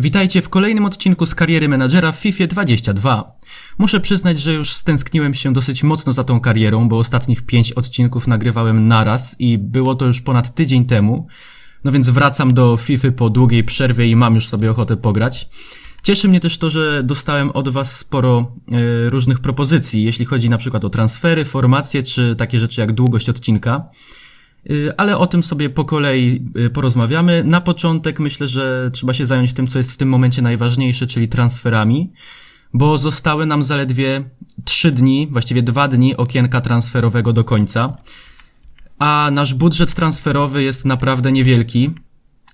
Witajcie w kolejnym odcinku z kariery menadżera w FIFA 22. Muszę przyznać, że już stęskniłem się dosyć mocno za tą karierą, bo ostatnich 5 odcinków nagrywałem naraz i było to już ponad tydzień temu. No więc wracam do FIFA po długiej przerwie i mam już sobie ochotę pograć. Cieszy mnie też to, że dostałem od Was sporo e, różnych propozycji, jeśli chodzi na przykład o transfery, formacje czy takie rzeczy jak długość odcinka. Y, ale o tym sobie po kolei y, porozmawiamy. Na początek myślę, że trzeba się zająć tym, co jest w tym momencie najważniejsze, czyli transferami, bo zostały nam zaledwie trzy dni, właściwie dwa dni okienka transferowego do końca, a nasz budżet transferowy jest naprawdę niewielki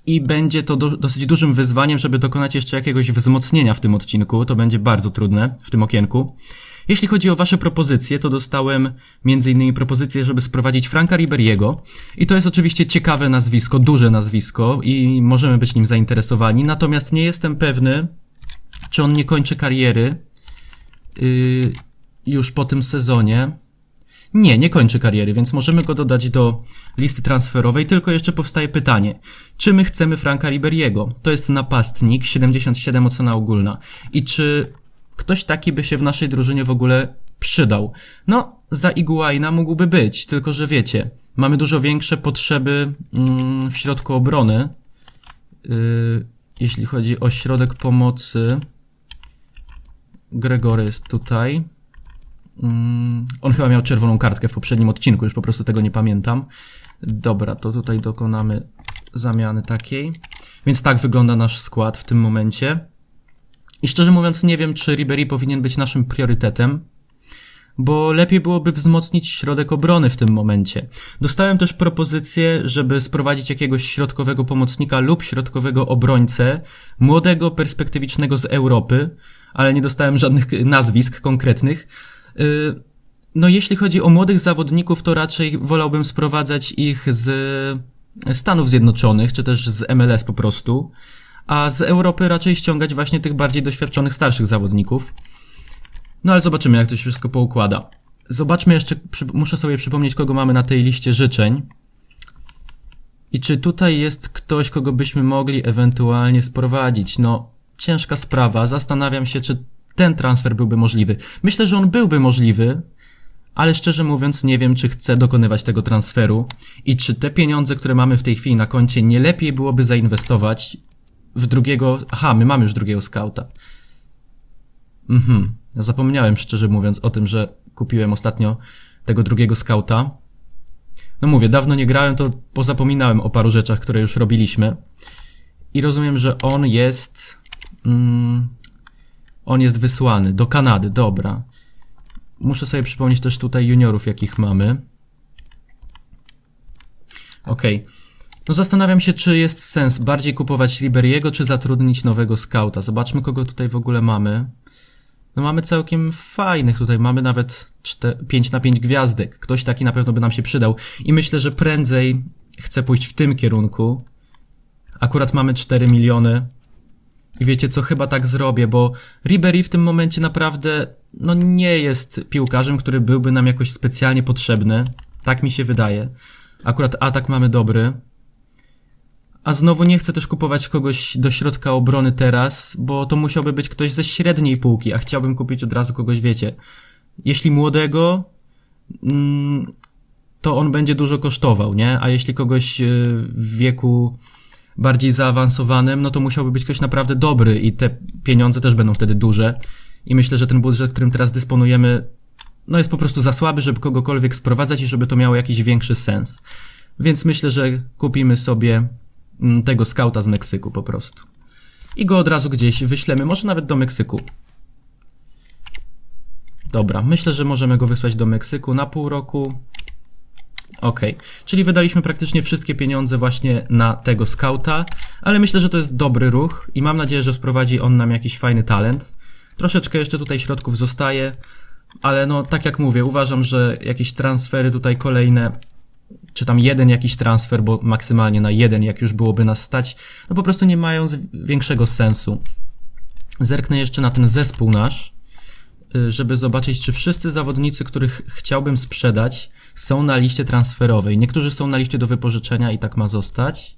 i będzie to do, dosyć dużym wyzwaniem, żeby dokonać jeszcze jakiegoś wzmocnienia w tym odcinku. To będzie bardzo trudne w tym okienku. Jeśli chodzi o wasze propozycje, to dostałem innymi propozycję, żeby sprowadzić Franka Riberiego i to jest oczywiście ciekawe nazwisko, duże nazwisko i możemy być nim zainteresowani, natomiast nie jestem pewny, czy on nie kończy kariery yy, już po tym sezonie. Nie, nie kończy kariery, więc możemy go dodać do listy transferowej, tylko jeszcze powstaje pytanie, czy my chcemy Franka Riberiego? To jest napastnik, 77 ocena ogólna. I czy ktoś taki by się w naszej drużynie w ogóle przydał. No, za Iguaina mógłby być, tylko że wiecie, mamy dużo większe potrzeby mm, w środku obrony. Yy, jeśli chodzi o środek pomocy, Gregory jest tutaj. Mm, on chyba miał czerwoną kartkę w poprzednim odcinku, już po prostu tego nie pamiętam. Dobra, to tutaj dokonamy zamiany takiej. Więc tak wygląda nasz skład w tym momencie. I szczerze mówiąc nie wiem, czy Ribery powinien być naszym priorytetem, bo lepiej byłoby wzmocnić środek obrony w tym momencie. Dostałem też propozycję, żeby sprowadzić jakiegoś środkowego pomocnika lub środkowego obrońcę, młodego, perspektywicznego z Europy, ale nie dostałem żadnych nazwisk konkretnych. Y, no jeśli chodzi o młodych zawodników, to raczej wolałbym sprowadzać ich z Stanów Zjednoczonych, czy też z MLS po prostu a z Europy raczej ściągać właśnie tych bardziej doświadczonych, starszych zawodników. No ale zobaczymy, jak to się wszystko poukłada. Zobaczmy jeszcze, muszę sobie przypomnieć, kogo mamy na tej liście życzeń. I czy tutaj jest ktoś, kogo byśmy mogli ewentualnie sprowadzić? No, ciężka sprawa. Zastanawiam się, czy ten transfer byłby możliwy. Myślę, że on byłby możliwy, ale szczerze mówiąc nie wiem, czy chcę dokonywać tego transferu i czy te pieniądze, które mamy w tej chwili na koncie, nie lepiej byłoby zainwestować w drugiego... Aha, my mamy już drugiego skauta. Mhm. Zapomniałem, szczerze mówiąc, o tym, że kupiłem ostatnio tego drugiego skauta. No mówię, dawno nie grałem, to pozapominałem o paru rzeczach, które już robiliśmy. I rozumiem, że on jest... Mm, on jest wysłany do Kanady, dobra. Muszę sobie przypomnieć też tutaj juniorów, jakich mamy. Okej. Okay. No zastanawiam się, czy jest sens bardziej kupować Riberiego, czy zatrudnić nowego skauta. Zobaczmy, kogo tutaj w ogóle mamy. No mamy całkiem fajnych tutaj, mamy nawet 4, 5 na 5 gwiazdek. Ktoś taki na pewno by nam się przydał. I myślę, że prędzej chcę pójść w tym kierunku. Akurat mamy 4 miliony. I wiecie co, chyba tak zrobię, bo Ribery w tym momencie naprawdę, no nie jest piłkarzem, który byłby nam jakoś specjalnie potrzebny. Tak mi się wydaje. Akurat atak mamy dobry. A znowu nie chcę też kupować kogoś do środka obrony teraz, bo to musiałby być ktoś ze średniej półki, a chciałbym kupić od razu kogoś, wiecie. Jeśli młodego, mm, to on będzie dużo kosztował, nie? A jeśli kogoś e, w wieku bardziej zaawansowanym, no to musiałby być ktoś naprawdę dobry i te pieniądze też będą wtedy duże. I myślę, że ten budżet, którym teraz dysponujemy, no jest po prostu za słaby, żeby kogokolwiek sprowadzać i żeby to miało jakiś większy sens. Więc myślę, że kupimy sobie tego skauta z Meksyku po prostu. I go od razu gdzieś wyślemy, może nawet do Meksyku. Dobra, myślę, że możemy go wysłać do Meksyku na pół roku. Ok, czyli wydaliśmy praktycznie wszystkie pieniądze właśnie na tego skauta, ale myślę, że to jest dobry ruch i mam nadzieję, że sprowadzi on nam jakiś fajny talent. Troszeczkę jeszcze tutaj środków zostaje, ale no tak jak mówię, uważam, że jakieś transfery tutaj kolejne czy tam jeden jakiś transfer, bo maksymalnie na jeden, jak już byłoby nas stać, no po prostu nie mają większego sensu. Zerknę jeszcze na ten zespół nasz, y, żeby zobaczyć, czy wszyscy zawodnicy, których chciałbym sprzedać, są na liście transferowej. Niektórzy są na liście do wypożyczenia i tak ma zostać.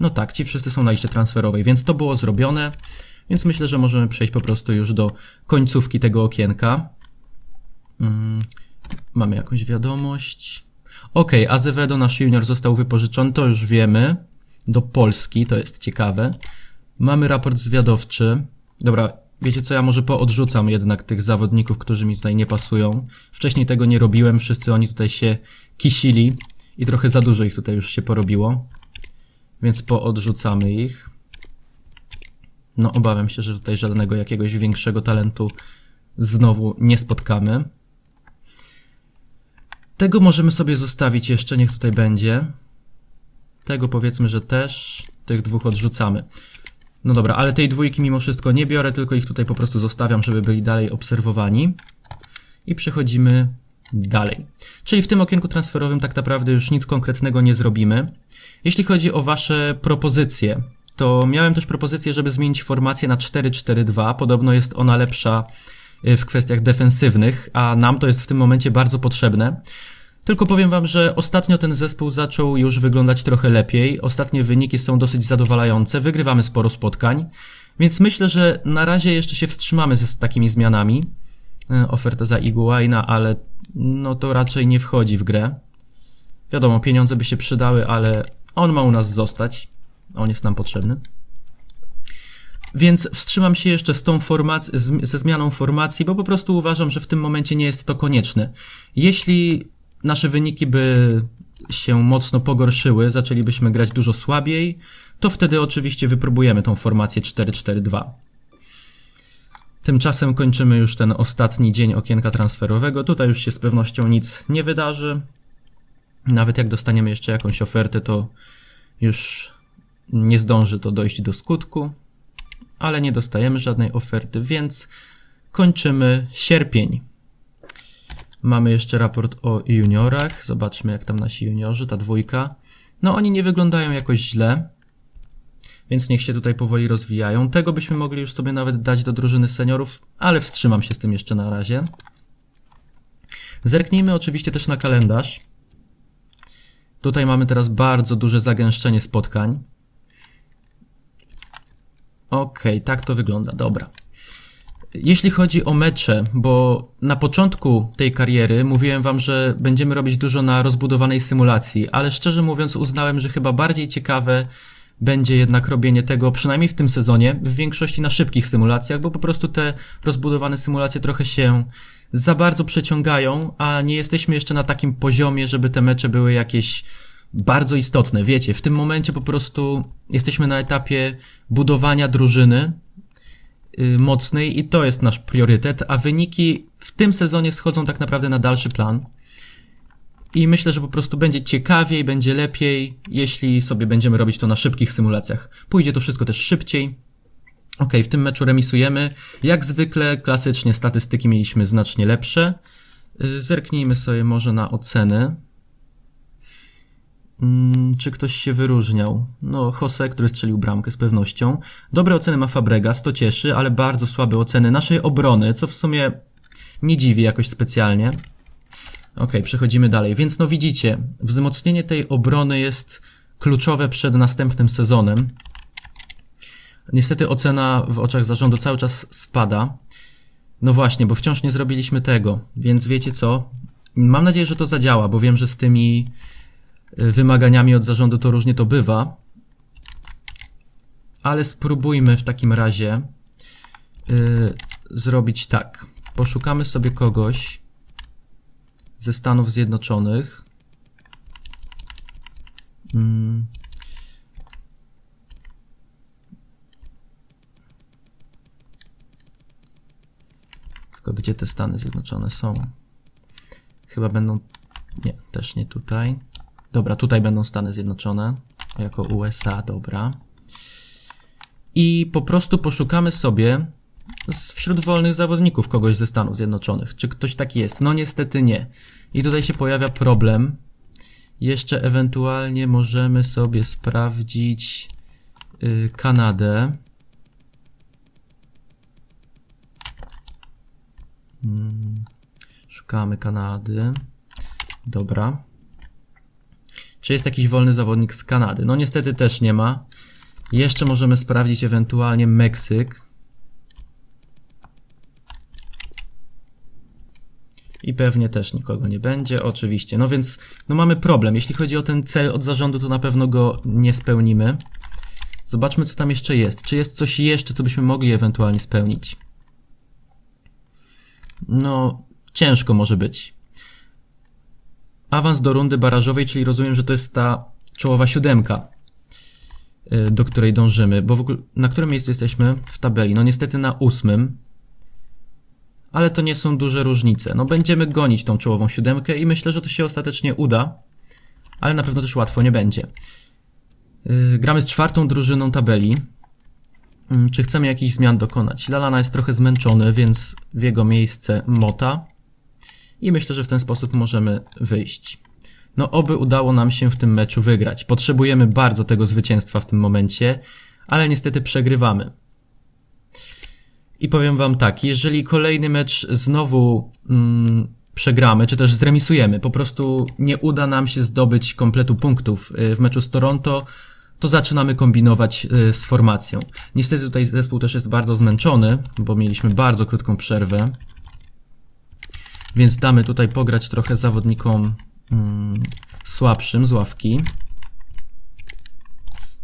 No tak, ci wszyscy są na liście transferowej, więc to było zrobione. Więc myślę, że możemy przejść po prostu już do końcówki tego okienka. Mm, mamy jakąś wiadomość. Okej, okay, Azevedo, nasz junior, został wypożyczony, to już wiemy. Do Polski, to jest ciekawe. Mamy raport zwiadowczy. Dobra, wiecie co, ja może poodrzucam jednak tych zawodników, którzy mi tutaj nie pasują. Wcześniej tego nie robiłem, wszyscy oni tutaj się kisili i trochę za dużo ich tutaj już się porobiło. Więc poodrzucamy ich. No obawiam się, że tutaj żadnego jakiegoś większego talentu znowu nie spotkamy. Tego możemy sobie zostawić jeszcze, niech tutaj będzie. Tego powiedzmy, że też. Tych dwóch odrzucamy. No dobra, ale tej dwójki mimo wszystko nie biorę, tylko ich tutaj po prostu zostawiam, żeby byli dalej obserwowani. I przechodzimy dalej. Czyli w tym okienku transferowym tak naprawdę już nic konkretnego nie zrobimy. Jeśli chodzi o Wasze propozycje, to miałem też propozycję, żeby zmienić formację na 4-4-2. Podobno jest ona lepsza w kwestiach defensywnych, a nam to jest w tym momencie bardzo potrzebne. Tylko powiem wam, że ostatnio ten zespół zaczął już wyglądać trochę lepiej. Ostatnie wyniki są dosyć zadowalające, wygrywamy sporo spotkań, więc myślę, że na razie jeszcze się wstrzymamy z takimi zmianami. Y, oferta za Iguaina, ale no to raczej nie wchodzi w grę. Wiadomo, pieniądze by się przydały, ale on ma u nas zostać. On jest nam potrzebny. Więc wstrzymam się jeszcze z tą formac- z, ze zmianą formacji, bo po prostu uważam, że w tym momencie nie jest to konieczne. Jeśli nasze wyniki by się mocno pogorszyły, zaczęlibyśmy grać dużo słabiej, to wtedy oczywiście wypróbujemy tą formację 4-4-2. Tymczasem kończymy już ten ostatni dzień okienka transferowego. Tutaj już się z pewnością nic nie wydarzy. Nawet jak dostaniemy jeszcze jakąś ofertę, to już nie zdąży to dojść do skutku, ale nie dostajemy żadnej oferty, więc kończymy sierpień. Mamy jeszcze raport o juniorach. Zobaczmy, jak tam nasi juniorzy, ta dwójka. No, oni nie wyglądają jakoś źle, więc niech się tutaj powoli rozwijają. Tego byśmy mogli już sobie nawet dać do drużyny seniorów, ale wstrzymam się z tym jeszcze na razie. Zerknijmy oczywiście też na kalendarz. Tutaj mamy teraz bardzo duże zagęszczenie spotkań. Okej, okay, tak to wygląda, dobra. Jeśli chodzi o mecze, bo na początku tej kariery mówiłem wam, że będziemy robić dużo na rozbudowanej symulacji, ale szczerze mówiąc uznałem, że chyba bardziej ciekawe będzie jednak robienie tego, przynajmniej w tym sezonie, w większości na szybkich symulacjach, bo po prostu te rozbudowane symulacje trochę się za bardzo przeciągają, a nie jesteśmy jeszcze na takim poziomie, żeby te mecze były jakieś bardzo istotne. Wiecie, w tym momencie po prostu jesteśmy na etapie budowania drużyny yy, mocnej i to jest nasz priorytet, a wyniki w tym sezonie schodzą tak naprawdę na dalszy plan. I myślę, że po prostu będzie ciekawiej, będzie lepiej, jeśli sobie będziemy robić to na szybkich symulacjach. Pójdzie to wszystko też szybciej. Ok, w tym meczu remisujemy. Jak zwykle, klasycznie statystyki mieliśmy znacznie lepsze. Y, zerknijmy sobie może na oceny. Hmm, czy ktoś się wyróżniał? No, Jose, który strzelił bramkę z pewnością. Dobre oceny ma Fabregas, to cieszy, ale bardzo słabe oceny naszej obrony, co w sumie nie dziwi jakoś specjalnie. Ok, przechodzimy dalej. Więc no widzicie, wzmocnienie tej obrony jest kluczowe przed następnym sezonem. Niestety ocena w oczach zarządu cały czas spada. No właśnie, bo wciąż nie zrobiliśmy tego, więc wiecie co? Mam nadzieję, że to zadziała, bo wiem, że z tymi wymaganiami od zarządu to różnie to bywa. Ale spróbujmy w takim razie yy, zrobić tak. Poszukamy sobie kogoś, ze Stanów Zjednoczonych. Hmm. Tylko gdzie te Stany Zjednoczone są? Chyba będą... Nie, też nie tutaj. Dobra, tutaj będą Stany Zjednoczone. Jako USA, dobra. I po prostu poszukamy sobie wśród wolnych zawodników kogoś ze Stanów Zjednoczonych. Czy ktoś taki jest? No niestety nie. I tutaj się pojawia problem. Jeszcze ewentualnie możemy sobie sprawdzić yy, Kanadę. Hmm. Szukamy Kanady. Dobra. Czy jest jakiś wolny zawodnik z Kanady? No niestety też nie ma. Jeszcze możemy sprawdzić ewentualnie Meksyk. I pewnie też nikogo nie będzie, oczywiście. No więc, no mamy problem. Jeśli chodzi o ten cel od zarządu, to na pewno go nie spełnimy. Zobaczmy, co tam jeszcze jest. Czy jest coś jeszcze, co byśmy mogli ewentualnie spełnić? No, ciężko może być. Awans do rundy barażowej, czyli rozumiem, że to jest ta czołowa siódemka, y, do której dążymy. Bo w ogóle, na którym miejscu jesteśmy w tabeli? No niestety na ósmym. Ale to nie są duże różnice. No będziemy gonić tą czołową siódemkę i myślę, że to się ostatecznie uda. Ale na pewno też łatwo nie będzie. Yy, gramy z czwartą drużyną tabeli. Yy, czy chcemy jakichś zmian dokonać? Lalana jest trochę zmęczony, więc w jego miejsce Mota. I myślę, że w ten sposób możemy wyjść. No oby udało nam się w tym meczu wygrać. Potrzebujemy bardzo tego zwycięstwa w tym momencie, ale niestety przegrywamy. I powiem wam tak, jeżeli kolejny mecz znowu mm, przegramy, czy też zremisujemy, po prostu nie uda nam się zdobyć kompletu punktów y, w meczu z Toronto, to zaczynamy kombinować y, z formacją. Niestety tutaj zespół też jest bardzo zmęczony, bo mieliśmy bardzo krótką przerwę. Więc damy tutaj pograć trochę zawodnikom mm, słabszym z ławki.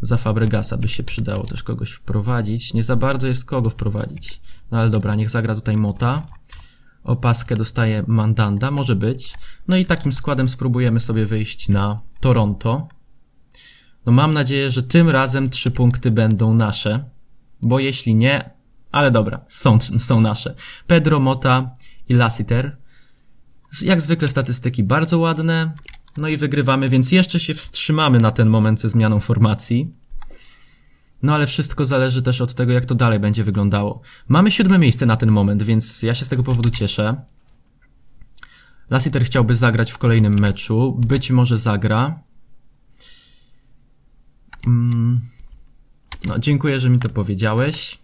Za Fabregasa by się przydało też kogoś wprowadzić. Nie za bardzo jest kogo wprowadzić. No ale dobra, niech zagra tutaj Mota. Opaskę dostaje Mandanda, może być. No i takim składem spróbujemy sobie wyjść na Toronto. No mam nadzieję, że tym razem trzy punkty będą nasze. Bo jeśli nie, ale dobra, są, są nasze. Pedro, Mota i Lassiter. Jak zwykle statystyki bardzo ładne. No i wygrywamy, więc jeszcze się wstrzymamy na ten moment ze zmianą formacji. No ale wszystko zależy też od tego, jak to dalej będzie wyglądało. Mamy siódme miejsce na ten moment, więc ja się z tego powodu cieszę. Lassiter chciałby zagrać w kolejnym meczu. Być może zagra. Mm. No, dziękuję, że mi to powiedziałeś.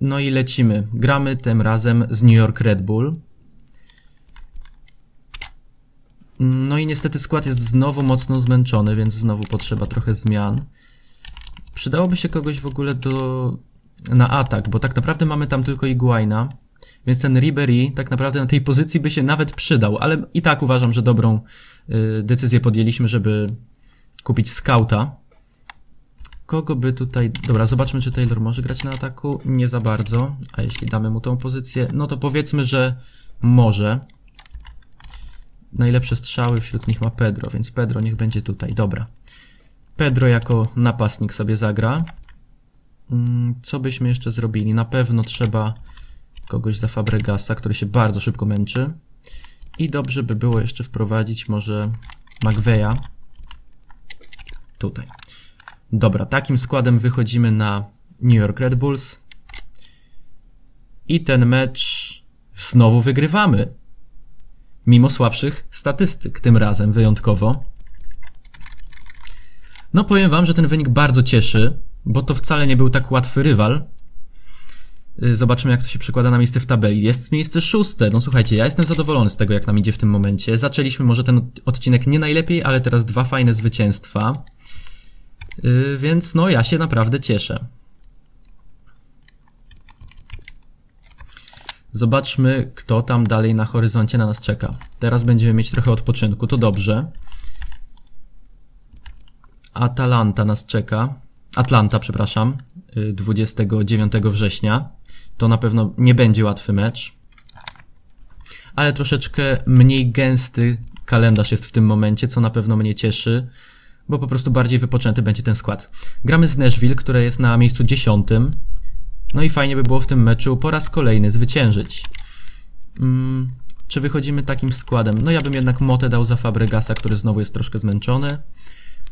No i lecimy. Gramy tym razem z New York Red Bull. No i niestety skład jest znowu mocno zmęczony, więc znowu potrzeba trochę zmian. Przydałoby się kogoś w ogóle do... na atak, bo tak naprawdę mamy tam tylko Iguaina, więc ten Ribery tak naprawdę na tej pozycji by się nawet przydał, ale i tak uważam, że dobrą y, decyzję podjęliśmy, żeby kupić skauta. Kogo by tutaj... Dobra, zobaczmy, czy Taylor może grać na ataku. Nie za bardzo, a jeśli damy mu tą pozycję, no to powiedzmy, że może. Najlepsze strzały wśród nich ma Pedro, więc Pedro niech będzie tutaj. Dobra. Pedro jako napastnik sobie zagra. Mm, co byśmy jeszcze zrobili? Na pewno trzeba kogoś za Fabregasa, który się bardzo szybko męczy. I dobrze by było jeszcze wprowadzić może McVeya. Tutaj. Dobra, takim składem wychodzimy na New York Red Bulls. I ten mecz znowu wygrywamy mimo słabszych statystyk, tym razem wyjątkowo. No powiem wam, że ten wynik bardzo cieszy, bo to wcale nie był tak łatwy rywal. Y, zobaczymy, jak to się przekłada na miejsce w tabeli. Jest miejsce szóste. No słuchajcie, ja jestem zadowolony z tego, jak nam idzie w tym momencie. Zaczęliśmy może ten odcinek nie najlepiej, ale teraz dwa fajne zwycięstwa. Yy, więc no, ja się naprawdę cieszę. Zobaczmy, kto tam dalej na horyzoncie na nas czeka. Teraz będziemy mieć trochę odpoczynku, to dobrze. Atalanta nas czeka. Atlanta, przepraszam, 29 y, września. To na pewno nie będzie łatwy mecz. Ale troszeczkę mniej gęsty kalendarz jest w tym momencie, co na pewno mnie cieszy, bo po prostu bardziej wypoczęty będzie ten skład. Gramy z Nashville, które jest na miejscu 10. No i fajnie by było w tym meczu po raz kolejny zwyciężyć. Hmm, czy wychodzimy takim składem? No ja bym jednak Motę dał za Fabregasa, który znowu jest troszkę zmęczony.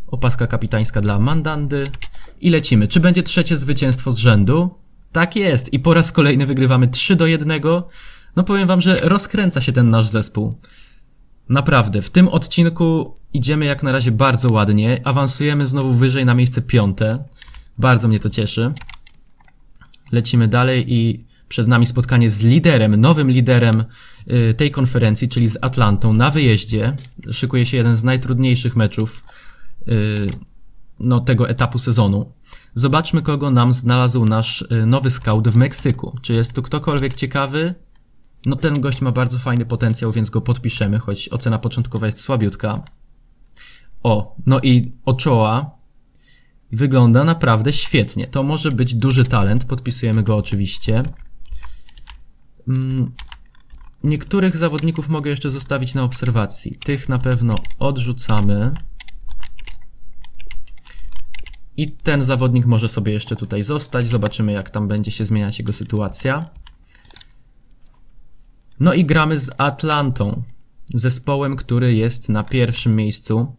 Opaska kapitańska dla Mandandy. I lecimy. Czy będzie trzecie zwycięstwo z rzędu? Tak jest. I po raz kolejny wygrywamy 3 do 1. No powiem wam, że rozkręca się ten nasz zespół. Naprawdę, w tym odcinku idziemy jak na razie bardzo ładnie. Awansujemy znowu wyżej na miejsce piąte. Bardzo mnie to cieszy. Lecimy dalej i przed nami spotkanie z liderem, nowym liderem y, tej konferencji, czyli z Atlantą na wyjeździe. Szykuje się jeden z najtrudniejszych meczów y, no, tego etapu sezonu. Zobaczmy, kogo nam znalazł nasz y, nowy scout w Meksyku. Czy jest tu ktokolwiek ciekawy? No ten gość ma bardzo fajny potencjał, więc go podpiszemy, choć ocena początkowa jest słabiutka. O, no i Ochoa wygląda naprawdę świetnie. To może być duży talent, podpisujemy go oczywiście. Mm, Niektórych zawodników mogę jeszcze zostawić na obserwacji. Tych na pewno odrzucamy. I ten zawodnik może sobie jeszcze tutaj zostać. Zobaczymy, jak tam będzie się zmieniać jego sytuacja. No i gramy z Atlantą. Zespołem, który jest na pierwszym miejscu.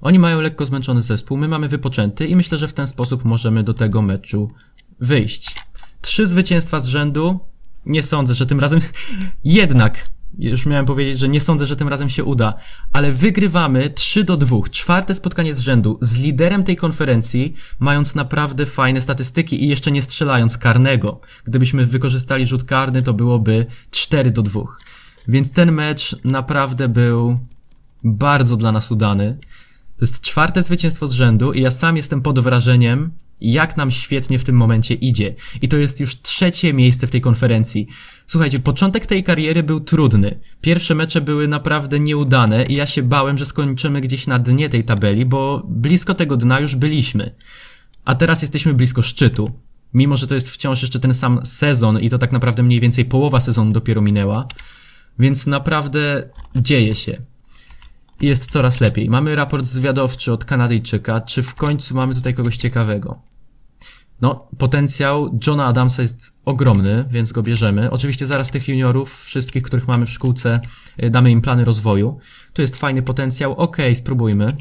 Oni mają lekko zmęczony zespół, my mamy wypoczęty i myślę, że w ten sposób możemy do tego meczu wyjść. Trzy zwycięstwa z rzędu. Nie sądzę, że tym razem. Jednak, już miałem powiedzieć, że nie sądzę, że tym razem się uda, ale wygrywamy 3 do 2. Czwarte spotkanie z rzędu z liderem tej konferencji, mając naprawdę fajne statystyki i jeszcze nie strzelając karnego. Gdybyśmy wykorzystali rzut karny, to byłoby 4 do 2. Więc ten mecz naprawdę był bardzo dla nas udany. To jest czwarte zwycięstwo z rzędu i ja sam jestem pod wrażeniem, jak nam świetnie w tym momencie idzie. I to jest już trzecie miejsce w tej konferencji. Słuchajcie, początek tej kariery był trudny. Pierwsze mecze były naprawdę nieudane i ja się bałem, że skończymy gdzieś na dnie tej tabeli, bo blisko tego dna już byliśmy. A teraz jesteśmy blisko szczytu. Mimo, że to jest wciąż jeszcze ten sam sezon i to tak naprawdę mniej więcej połowa sezonu dopiero minęła. Więc naprawdę dzieje się jest coraz lepiej. Mamy raport zwiadowczy od Kanadyjczyka. Czy w końcu mamy tutaj kogoś ciekawego? No, potencjał Johna Adamsa jest ogromny, więc go bierzemy. Oczywiście zaraz tych juniorów, wszystkich, których mamy w szkółce, y, damy im plany rozwoju. Tu jest fajny potencjał. Ok, spróbujmy.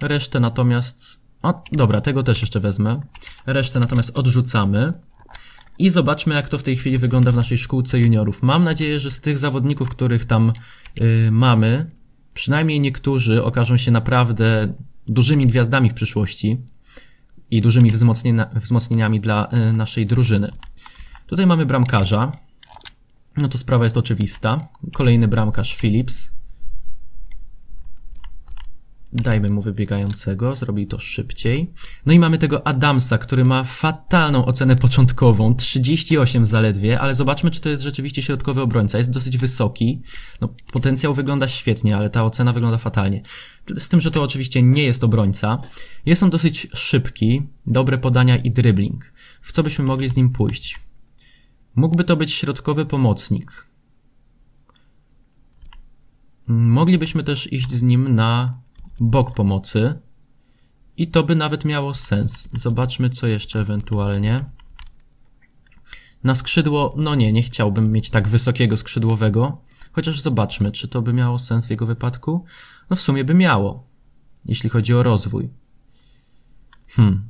Resztę natomiast... O, dobra, tego też jeszcze wezmę. Resztę natomiast odrzucamy. I zobaczmy, jak to w tej chwili wygląda w naszej szkółce juniorów. Mam nadzieję, że z tych zawodników, których tam y, mamy, przynajmniej niektórzy okażą się naprawdę dużymi gwiazdami w przyszłości i dużymi wzmocnienia, wzmocnieniami dla y, naszej drużyny. Tutaj mamy bramkarza. No to sprawa jest oczywista. Kolejny bramkarz Phillips. Dajmy mu wybiegającego, zrobi to szybciej. No i mamy tego Adamsa, który ma fatalną ocenę początkową, 38 zaledwie, ale zobaczmy, czy to jest rzeczywiście środkowy obrońca. Jest dosyć wysoki, no potencjał wygląda świetnie, ale ta ocena wygląda fatalnie. Z tym, że to oczywiście nie jest obrońca. Jest on dosyć szybki, dobre podania i dribbling. W co byśmy mogli z nim pójść? Mógłby to być środkowy pomocnik. Moglibyśmy też iść z nim na bok pomocy. I to by nawet miało sens. Zobaczmy, co jeszcze ewentualnie. Na skrzydło, no nie, nie chciałbym mieć tak wysokiego skrzydłowego. Chociaż zobaczmy, czy to by miało sens w jego wypadku. No w sumie by miało, jeśli chodzi o rozwój. Hmm.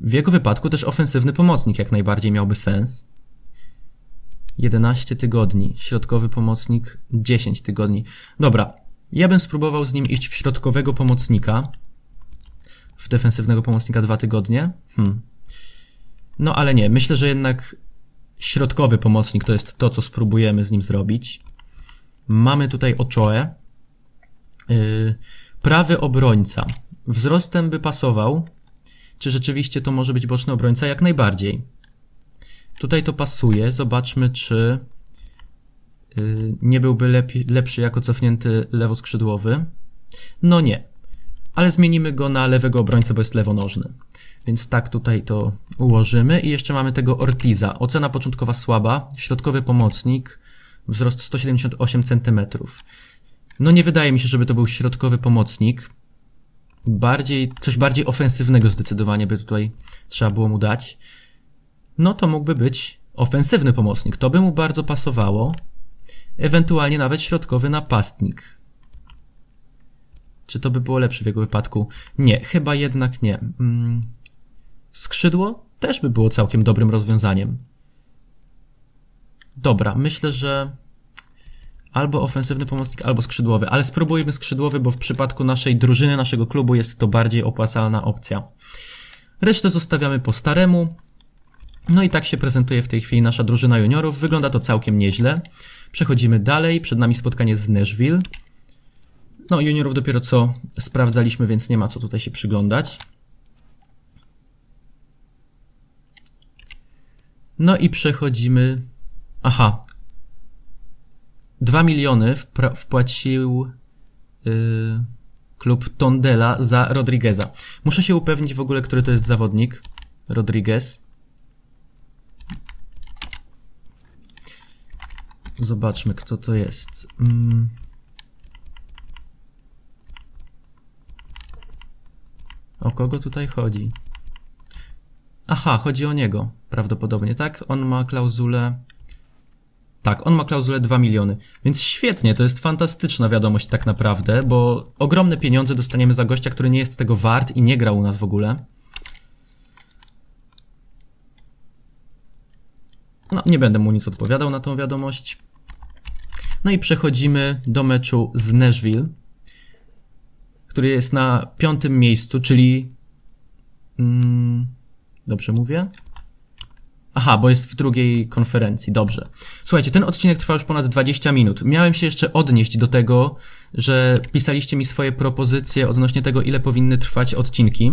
W jego wypadku też ofensywny pomocnik jak najbardziej miałby sens. 11 tygodni, środkowy pomocnik 10 tygodni. Dobra, ja bym spróbował z nim iść w środkowego pomocnika. W defensywnego pomocnika dwa tygodnie. Hmm. No ale nie, myślę, że jednak środkowy pomocnik to jest to, co spróbujemy z nim zrobić. Mamy tutaj Ochoe. Yy, prawy obrońca. Wzrostem by pasował. Czy rzeczywiście to może być boczny obrońca? Jak najbardziej. Tutaj to pasuje. Zobaczmy, czy nie byłby lepi, lepszy jako cofnięty lewoskrzydłowy? No nie. Ale zmienimy go na lewego obrońcę, bo jest lewonożny. Więc tak tutaj to ułożymy. I jeszcze mamy tego Ortiza. Ocena początkowa słaba, środkowy pomocnik, wzrost 178 cm. No nie wydaje mi się, żeby to był środkowy pomocnik. Bardziej, coś bardziej ofensywnego zdecydowanie by tutaj trzeba było mu dać. No to mógłby być ofensywny pomocnik. To by mu bardzo pasowało ewentualnie nawet środkowy napastnik. Czy to by było lepsze w jego wypadku? Nie, chyba jednak nie. Mm. Skrzydło też by było całkiem dobrym rozwiązaniem. Dobra, myślę, że albo ofensywny pomocnik, albo skrzydłowy, ale spróbujmy skrzydłowy, bo w przypadku naszej drużyny, naszego klubu jest to bardziej opłacalna opcja. Resztę zostawiamy po staremu. No i tak się prezentuje w tej chwili nasza drużyna juniorów. Wygląda to całkiem nieźle. Przechodzimy dalej. Przed nami spotkanie z Nashville. No, juniorów dopiero co sprawdzaliśmy, więc nie ma co tutaj się przyglądać. No i przechodzimy. Aha. 2 miliony wpłacił yy, klub Tondela za Rodrigueza. Muszę się upewnić w ogóle, który to jest zawodnik. Rodriguez. Zobaczmy, kto to jest. Mm. O kogo tutaj chodzi? Aha, chodzi o niego. Prawdopodobnie, tak? On ma klauzulę. Tak, on ma klauzulę 2 miliony. Więc świetnie, to jest fantastyczna wiadomość tak naprawdę, bo ogromne pieniądze dostaniemy za gościa, który nie jest tego wart i nie gra u nas w ogóle. Nie będę mu nic odpowiadał na tą wiadomość. No i przechodzimy do meczu z Nashville, który jest na piątym miejscu, czyli. Mm, dobrze mówię? Aha, bo jest w drugiej konferencji, dobrze. Słuchajcie, ten odcinek trwa już ponad 20 minut. Miałem się jeszcze odnieść do tego, że pisaliście mi swoje propozycje odnośnie tego, ile powinny trwać odcinki.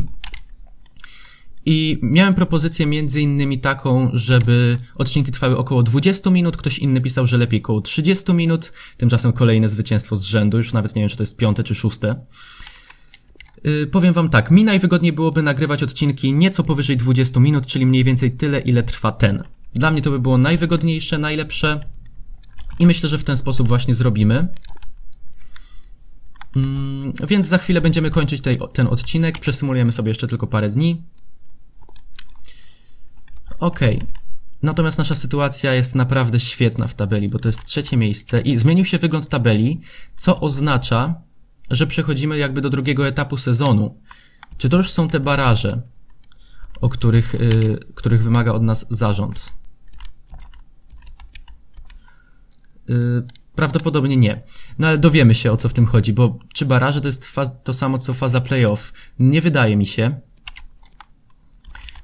I miałem propozycję między innymi taką, żeby odcinki trwały około 20 minut, ktoś inny pisał, że lepiej około 30 minut, tymczasem kolejne zwycięstwo z rzędu, już nawet nie wiem, czy to jest piąte czy szóste. Yy, powiem wam tak, mi najwygodniej byłoby nagrywać odcinki nieco powyżej 20 minut, czyli mniej więcej tyle, ile trwa ten. Dla mnie to by było najwygodniejsze, najlepsze i myślę, że w ten sposób właśnie zrobimy. Mm, więc za chwilę będziemy kończyć tej, ten odcinek, przesymulujemy sobie jeszcze tylko parę dni. Okej. Natomiast nasza sytuacja jest naprawdę świetna w tabeli, bo to jest trzecie miejsce i zmienił się wygląd tabeli, co oznacza, że przechodzimy jakby do drugiego etapu sezonu. Czy to już są te baraże, o których, yy, których wymaga od nas zarząd? Yy, prawdopodobnie nie. No ale dowiemy się o co w tym chodzi, bo czy baraże to jest to samo co faza playoff? Nie wydaje mi się.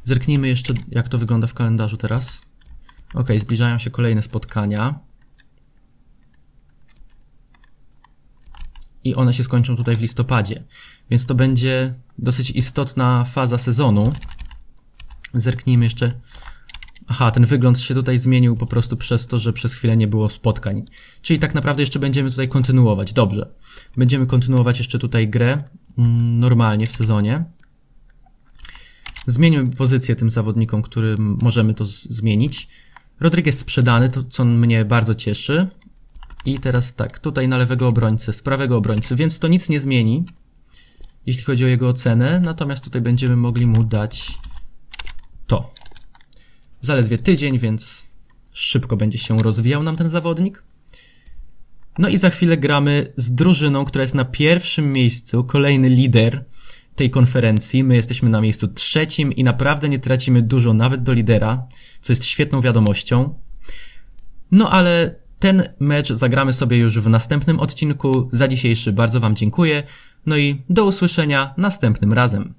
Zerknijmy jeszcze, jak to wygląda w kalendarzu teraz. Ok, zbliżają się kolejne spotkania. I one się skończą tutaj w listopadzie. Więc to będzie dosyć istotna faza sezonu. Zerknijmy jeszcze. Aha, ten wygląd się tutaj zmienił po prostu przez to, że przez chwilę nie było spotkań. Czyli tak naprawdę jeszcze będziemy tutaj kontynuować. Dobrze. Będziemy kontynuować jeszcze tutaj grę mm, normalnie w sezonie. Zmieńmy pozycję tym zawodnikom, którym możemy to zmienić. Rodriguez sprzedany, to co mnie bardzo cieszy. I teraz tak, tutaj na lewego obrońcę, z prawego obrońcy, więc to nic nie zmieni, jeśli chodzi o jego ocenę. Natomiast tutaj będziemy mogli mu dać to. Zaledwie tydzień, więc szybko będzie się rozwijał nam ten zawodnik. No i za chwilę gramy z drużyną, która jest na pierwszym miejscu, kolejny lider tej konferencji. My jesteśmy na miejscu trzecim i naprawdę nie tracimy dużo nawet do lidera, co jest świetną wiadomością. No ale ten mecz zagramy sobie już w następnym odcinku. Za dzisiejszy bardzo Wam dziękuję. No i do usłyszenia następnym razem.